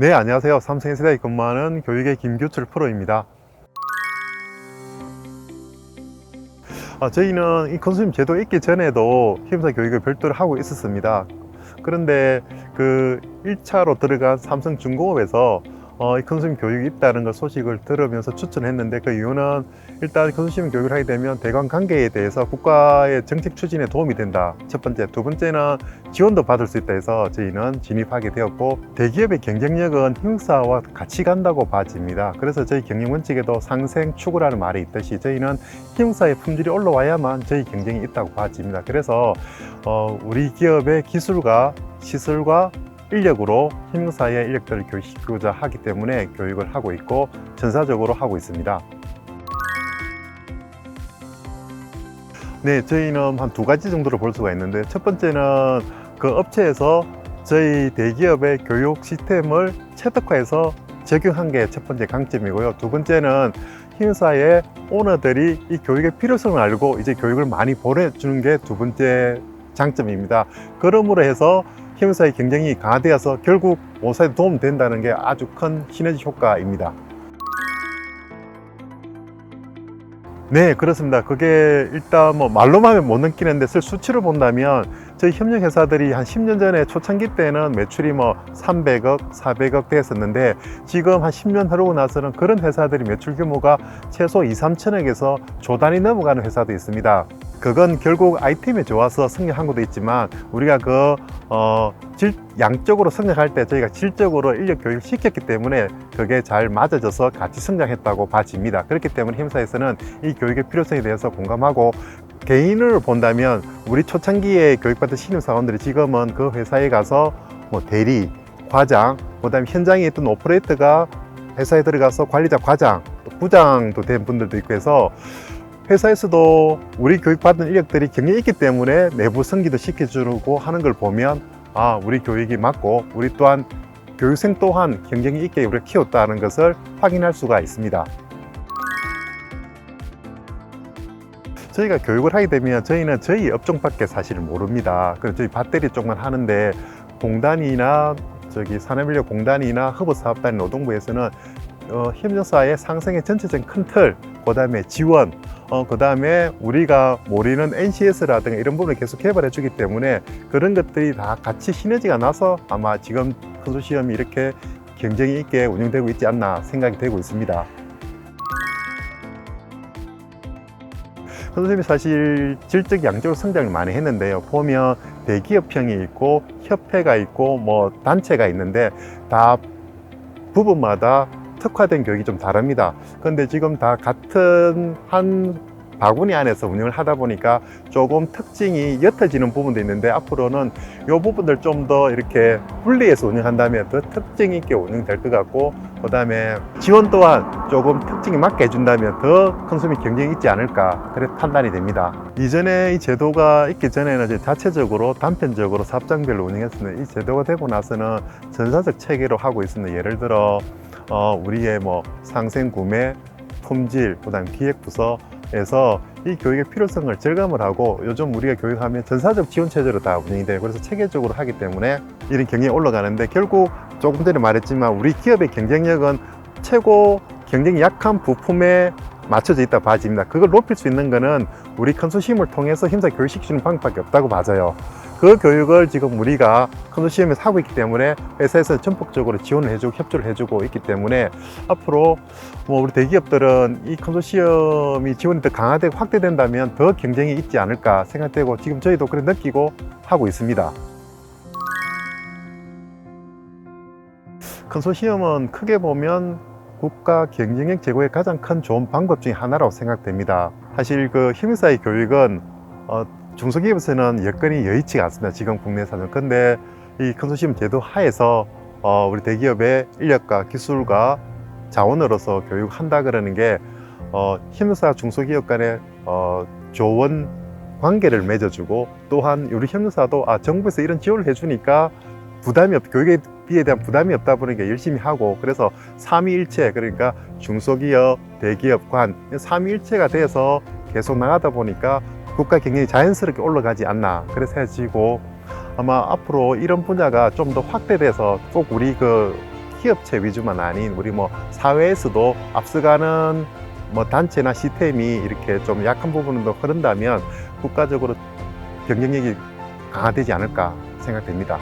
네, 안녕하세요. 삼성세대에 근무하는 교육의 김규철 프로입니다. 아, 저희는 이 컨수님 제도 있기 전에도 힘사 교육을 별도로 하고 있었습니다. 그런데 그 1차로 들어간 삼성중공업에서 어, 이 컨수님 교육이 있다는 걸 소식을 들으면서 추천했는데 그 이유는 일단 컨수님 교육을 하게 되면 대관 관계에 대해서 국가의 정책 추진에 도움이 된다. 첫 번째. 두 번째는 지원도 받을 수 있다 해서 저희는 진입하게 되었고 대기업의 경쟁력은 힘사와 같이 간다고 봐집니다. 그래서 저희 경영 원칙에도 상생 추구라는 말이 있듯이 저희는 힘사의 품질이 올라와야만 저희 경쟁이 있다고 봐집니다. 그래서 어, 우리 기업의 기술과 시설과 인력으로 힘사의 인력들을 교육시키고자 하기 때문에 교육을 하고 있고 전사적으로 하고 있습니다. 네, 저희는 한 두 가지 정도로 볼 수가 있는데 첫 번째는 그 업체에서 저희 대기업의 교육 시스템을 체득화해서 적용한 게 첫 번째 강점이고요. 두 번째는 힘사의 오너들이 이 교육의 필요성을 알고 이제 교육을 많이 보내주는 게 두 번째 장점입니다. 그러므로 해서 힘사의 경쟁이 강화되어서 결국 모사에 도움된다는 게 아주 큰 시너지 효과입니다. 네, 그렇습니다. 그게 일단 뭐 말로만 하면 못 느끼는데 쓸 수치를 본다면 저희 협력 회사들이 한 10년 전에 초창기 때는 매출이 뭐 300억, 400억 됐었는데 지금 한 10년 흐르고 나서는 그런 회사들이 매출 규모가 최소 2, 3천억에서 조단이 넘어가는 회사도 있습니다. 그건 결국 아이템이 좋아서 성장한 것도 있지만 우리가 그 어, 질, 양적으로 성장할 때 저희가 질적으로 인력 교육을 시켰기 때문에 그게 잘 맞아져서 같이 성장했다고 봐집니다. 그렇기 때문에 힘사에서는 이 교육의 필요성에 대해서 공감하고 개인을 본다면 우리 초창기에 교육받은 신입 사원들이 지금은 그 회사에 가서 뭐 대리, 과장, 그 다음에 현장에 있던 오퍼레이터가 회사에 들어가서 관리자, 과장, 또 부장도 된 분들도 있고 해서 회사에서도 우리 교육받은 인력들이 경력이 있기 때문에 내부 승기도 시켜주고 하는 걸 보면 아 우리 교육이 맞고 우리 또한 교육생 또한 경쟁이 있게 우리가 키웠다는 것을 확인할 수가 있습니다. 저희가 교육을 하게 되면 저희는 저희 업종밖에 사실 모릅니다. 그래서 저희 배터리 쪽만 하는데 공단이나 저기 산업인력 공단이나 허브사업단 노동부에서는 어, 협력사의 상생의 전체적인 큰 틀, 그 다음에 지원, 어, 그 다음에 우리가 모르는 NCS라든가 이런 부분을 계속 개발해 주기 때문에 그런 것들이 다 같이 시너지가 나서 아마 지금 컨소시엄이 이렇게 경쟁이 있게 운영되고 있지 않나 생각이 되고 있습니다. 선생님이 사실 질적 양적으로 성장을 많이 했는데요. 보면 대기업형이 있고 협회가 있고 뭐 단체가 있는데 다 부분마다 특화된 교육이 좀 다릅니다. 그런데 지금 다 같은 한 바구니 안에서 운영을 하다 보니까 조금 특징이 옅어지는 부분도 있는데 앞으로는 이 부분들 좀 더 이렇게 분리해서 운영한다면 더 특징 있게 운영될 것 같고 그 다음에 지원 또한 조금 특징이 맞게 해준다면 더 컨수미 경쟁이 있지 않을까 그래 판단이 됩니다. 이전에 이 제도가 있기 전에는 이제 자체적으로 단편적으로 사업장별로 운영했었는데 이 제도가 되고 나서는 전사적 체계로 하고 있습니다. 예를 들어 어, 우리의 뭐 상생 구매, 품질, 그다음 기획 부서에서 이 교육의 필요성을 절감을 하고 요즘 우리가 교육하면 전사적 지원 체제로 다 운영이 돼요. 그래서 체계적으로 하기 때문에 이런 경쟁이 올라가는데 결국 조금 전에 말했지만 우리 기업의 경쟁력은 최고 경쟁이 약한 부품에 맞춰져 있다 봐집니다. 그걸 높일 수 있는 거는 우리 컨소시엄을 통해서 힘사 교육시키는 방법밖에 없다고 봐져요. 그 교육을 지금 우리가 컨소시엄에서 하고 있기 때문에 회사에서 전폭적으로 지원을 해주고 협조를 해주고 있기 때문에 앞으로 뭐 우리 대기업들은 이 컨소시엄이 지원이 더 강화되고 확대된다면 더 경쟁이 있지 않을까 생각되고 지금 저희도 그래 느끼고 하고 있습니다. 컨소시엄은 크게 보면 국가 경쟁력 제고의 가장 큰 좋은 방법 중에 하나라고 생각됩니다. 사실 그 힘사의 교육은 어, 중소기업에서는 여건이 여의치가 않습니다. 지금 국내에서는. 근데 이 컨소시엄 제도 하에서 어, 우리 대기업의 인력과 기술과 자원으로서 교육한다 그러는 게 어, 힘사 중소기업 간의 어, 좋은 관계를 맺어주고 또한 우리 협력사도 아 정부에서 이런 지원을 해주니까 부담이 없 교육에 비에 대한 부담이 없다 보니까 열심히 하고 그래서 삼위일체 그러니까 중소기업 대기업 관 삼위일체가 돼서 계속 나가다 보니까 국가 경쟁이 자연스럽게 올라가지 않나 그래서 해지고 아마 앞으로 이런 분야가 좀 더 확대돼서 꼭 우리 그 대기업체 위주만 아닌 우리 뭐 사회에서도 앞서가는 뭐 단체나 시스템이 이렇게 좀 약한 부분도 흐른다면 국가적으로 경쟁력이 강화되지 않을까 생각됩니다.